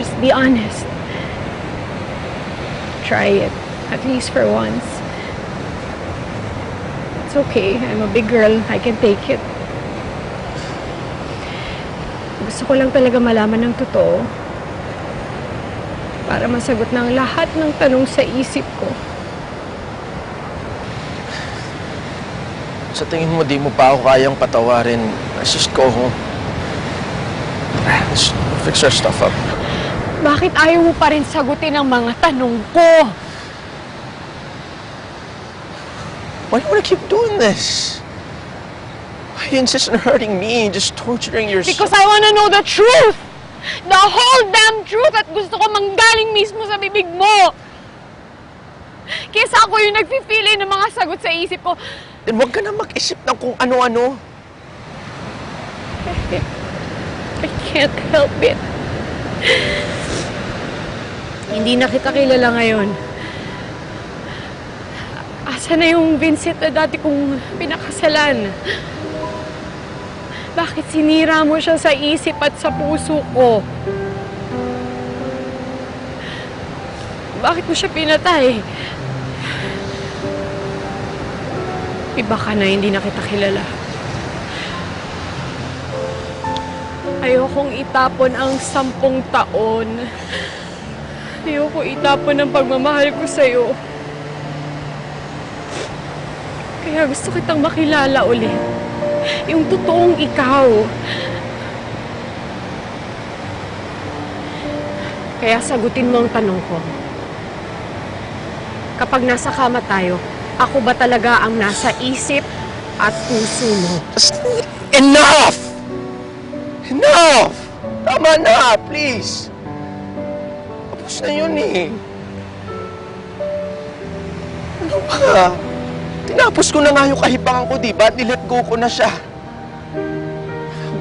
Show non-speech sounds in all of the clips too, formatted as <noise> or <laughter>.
Just be honest. Try it. At least for once. It's okay. I'm a big girl. I can take it. Gusto ko lang talaga malaman ng totoo para masagot ng lahat ng tanong sa isip ko. Sa tingin mo, di mo pa ako kayang patawarin. Just go home. Let's fix our stuff up. Bakit ayaw mo pa rin sagutin ang mga tanong ko? Why do you want to keep doing this? Why you insist on hurting me and just torturing yourself? Because I wanna know the truth! The whole damn truth at gusto ko manggaling mismo sa bibig mo! Kesa ako yung nagpipili ng mga sagot sa isip ko. Then huwag ka na mag-isip ng kung ano-ano. <laughs> I can't help it. Hindi na kita kilala ngayon. Asa na yung Vincent na dati kong pinakasalan? Bakit sinira mo siya sa isip at sa puso ko? Bakit mo siya pinatay? Iba ka na, hindi na kita kilala. Ayokong itapon ang sampung taon. Ayoko itapon ang pagmamahal ko sa'yo. Kaya gusto kitang makilala ulit. Yung totoong ikaw. Kaya sagutin mo ang tanong ko. Kapag nasa kama tayo, ako ba talaga ang nasa isip at puso mo? Enough! Enough! Tama na, please. Na yun eh. Ano ba? Tinapos ko na nga yung kahibangan ko, di ba? Nilet go ko na siya.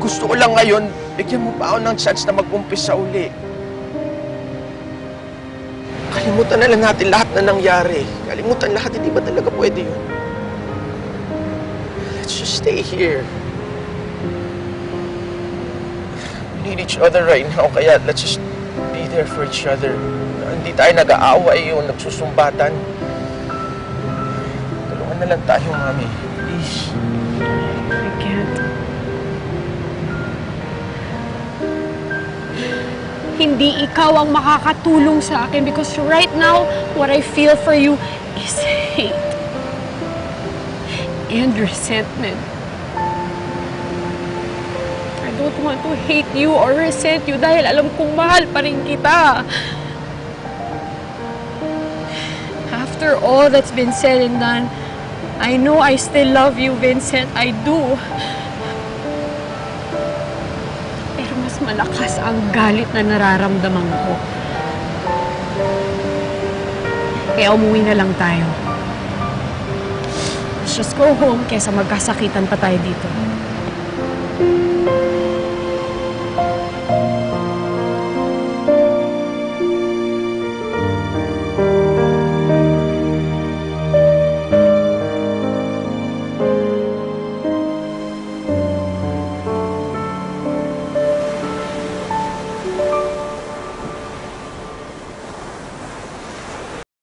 Gusto ko lang ngayon, bigyan mo pa ako ng chance na mag-umpisa uli. Kalimutan na lang natin lahat na nangyari. Kalimutan lahat, hindi ba talaga pwede yun? Let's just stay here. We need each other right now, kaya let's just there for each other. Hindi tayo nag-aaway o nagsusumbatan. Tulungan na lang tayo, Mami. Please. I can't. Hindi ikaw ang makakatulong sa akin because right now, what I feel for you is hate and resentment. Don't want to hate you or resent you dahil alam kong mahal pa rin kita. After all that's been said and done, I know I still love you, Vincent. I do. Pero mas malakas ang galit na nararamdaman ko. Kaya umuwi na lang tayo. Let's just go home kesa magkasakitan pa tayo dito.